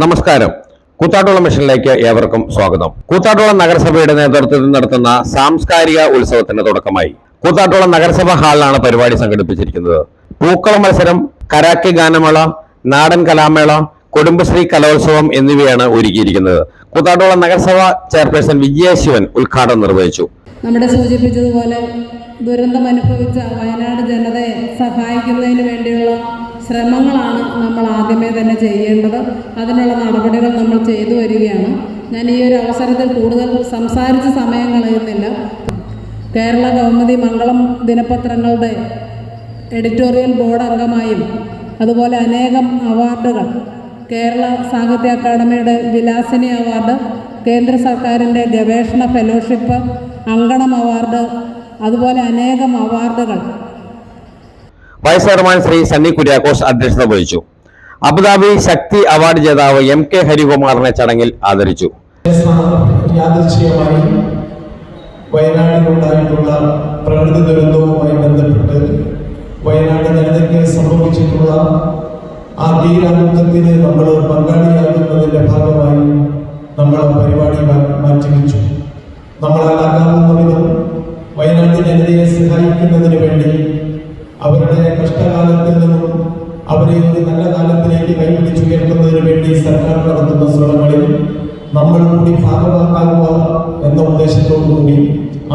നമസ്കാരം. കൂത്താട്ടുകുളം മിഷനിലേക്ക് ഏവർക്കും സ്വാഗതം. കൂത്താട്ടുകുളം നഗരസഭയുടെ നേതൃത്വത്തിൽ നടത്തുന്ന സാംസ്കാരിക ഉത്സവത്തിന്റെ തുടക്കമായി കൂത്താട്ടുകുളം നഗരസഭ ഹാളിലാണ് പരിപാടി സംഘടിപ്പിച്ചിരിക്കുന്നത്. പൂക്കള മത്സരം കരാക്കി ഗാനമേള നാടൻ കലാമേള കുടുംബശ്രീ കലോത്സവം എന്നിവയാണ് ഒരുക്കിയിരിക്കുന്നത്. കൂത്താട്ടുകുളം നഗരസഭ ചെയർപേഴ്സൺ വിജയശിവൻ ഉദ്ഘാടനം നിർവഹിച്ചു. നമ്മുടെ സൂചിപ്പിച്ചതുപോലെ ദുരന്തം അനുഭവിച്ച വയനാട് ജനതയെ സഹായിക്കുന്നതിന് വേണ്ടിയുള്ള ശ്രമങ്ങളാണ് നമ്മൾ ആദ്യമേ തന്നെ ചെയ്യേണ്ടത്. അതിനുള്ള നടപടികൾ നമ്മൾ ചെയ്തു വരികയാണ്. ഞാൻ ഈ ഒരു അവസരത്തിൽ കൂടുതൽ സംസാരിച്ച സമയം കളയുന്നില്ല കേരള കൗമുദി മംഗളം ദിനപത്രങ്ങളുടെ എഡിറ്റോറിയൽ ബോർഡ് അംഗമായും അതുപോലെ അനേകം അവാർഡുകൾ കേരള സാഹിത്യ അക്കാദമിയുടെ വിലാസിനി അവാർഡ് കേന്ദ്ര സർക്കാരിന്റെ ഗവേഷണ ഫെലോഷിപ്പ് അങ്കണം അവാർഡ് അതുപോലെ അനേകം അവാർഡുകൾ വൈസ് ചെയർമാൻ ശ്രീ സണ്ണി കുര്യാക്കോസ് അധ്യക്ഷത വഹിച്ചു. അബുദാബി ശക്തി അവാർഡ് ജേതാവ് എം കെ ഹരികുമാറിനെ ചടങ്ങിൽ ആദരിച്ചു. വയനാടിലുണ്ടായിട്ടുള്ള പ്രകൃതി ദുരന്തവുമായി ബന്ധപ്പെട്ട് വയനാട് ജനതയ്ക്ക് സംഭവിച്ചിട്ടുള്ള ആ ധീരാനന്ദത്തിന് നമ്മൾ പങ്കാളിയാകുന്നതിന്റെ ഭാഗമായി നമ്മൾ പരിപാടി മാറ്റിവെച്ചു. നമ്മളാകാവുന്ന വിധം വയനാട് ജനതയെ സഹായിക്കുന്നതിന് വേണ്ടി അവരുടെ കഷ്ടകാലത്തിൽ നിന്നും അവരെ ഒരു നല്ല കാലത്തിലേക്ക് കൈപിടിച്ചുയർത്തുന്നതിന് വേണ്ടി സർക്കാർ നടത്തുന്ന ശ്രമങ്ങളിൽ നമ്മൾ കൂടി ഭാഗമാക്കാവുക എന്ന ഉദ്ദേശത്തോടു കൂടി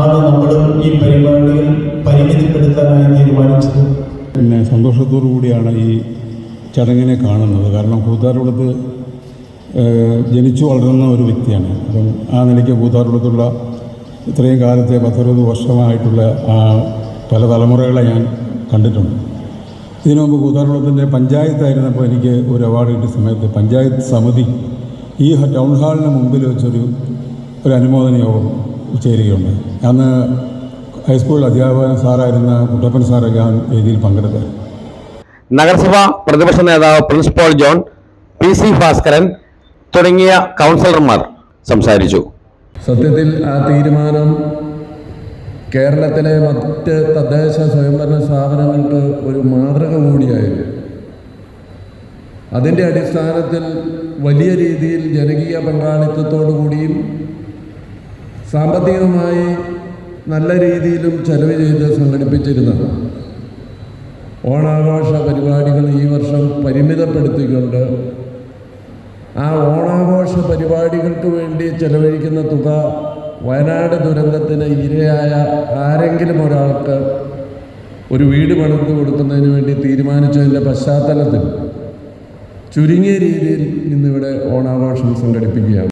ആണ് നമ്മൾ ഈ പരിപാടിയിൽ പരിമിതിപ്പെടുത്താനായി തീരുമാനിച്ചത്. പിന്നെ സന്തോഷത്തോടു കൂടിയാണ് ഈ ചടങ്ങിനെ കാണുന്നത്. കാരണം കൂത്താറുകുളത്ത് ജനിച്ചു വളരുന്ന ഒരു വ്യക്തിയാണ്. അപ്പം ആ നിലയ്ക്ക് കൂത്താറുകുളത്തുള്ള ഇത്രയും കാലത്തെ പത്തറുപത് വർഷമായിട്ടുള്ള ആ പല തലമുറകളെ ഞാൻ കണ്ടിട്ടുണ്ട്. ഇതിനു മുമ്പ് കൂത്താറുകുളത്തിന്റെ പഞ്ചായത്തായിരുന്നപ്പോൾ എനിക്ക് ഒരു അവാർഡ് കിട്ടിയ സമയത്ത് പഞ്ചായത്ത് സമിതി ഈ ടൗൺ ഹാളിന് മുമ്പിൽ വെച്ചൊരു ഒരു അനുമോദന യോഗം ചേരുകയുണ്ട് അന്ന് ഹൈസ്കൂൾ അധ്യാപകൻ സാറായിരുന്ന കുട്ടപ്പൻ സാറൊക്കെ ആ വേദിയിൽ പങ്കെടുത്തത് നഗരസഭ പ്രതിപക്ഷ നേതാവ് principal John P C Bhaskaran തുടങ്ങിയ കൗൺസിലർമാർ സംസാരിച്ചു. സത്യത്തിൽ ആ തീരുമാനം കേരളത്തിലെ മറ്റ് തദ്ദേശ സ്വയംഭരണ സ്ഥാപനങ്ങൾക്ക് ഒരു മാതൃക കൂടിയായിരുന്നു. അതിന്റെ അടിസ്ഥാനത്തിൽ വലിയ രീതിയിൽ ജനകീയ പങ്കാളിത്തത്തോടു കൂടിയും സാമ്പത്തികമായി നല്ല രീതിയിലും ചെലവ് ചെയ്ത് സംഘടിപ്പിച്ചിരുന്നത് ഓണാഘോഷ പരിപാടികൾ ഈ വർഷം പരിമിതപ്പെടുത്തിക്കൊണ്ട് ആ ഓണാഘോഷ പരിപാടികൾക്ക് വേണ്ടി ചെലവഴിക്കുന്ന തുക വയനാട് ദുരന്തത്തിന് ഇരയായ ആരെങ്കിലും ഒരാൾക്ക് ഒരു വീട് പണിത് കൊടുക്കുന്നതിന് വേണ്ടി തീരുമാനിച്ചതിന്റെ പശ്ചാത്തലത്തിൽ ചുരുങ്ങിയ രീതിയിൽ ഇന്നിവിടെ ഓണാഘോഷം സംഘടിപ്പിക്കുകയാണ്.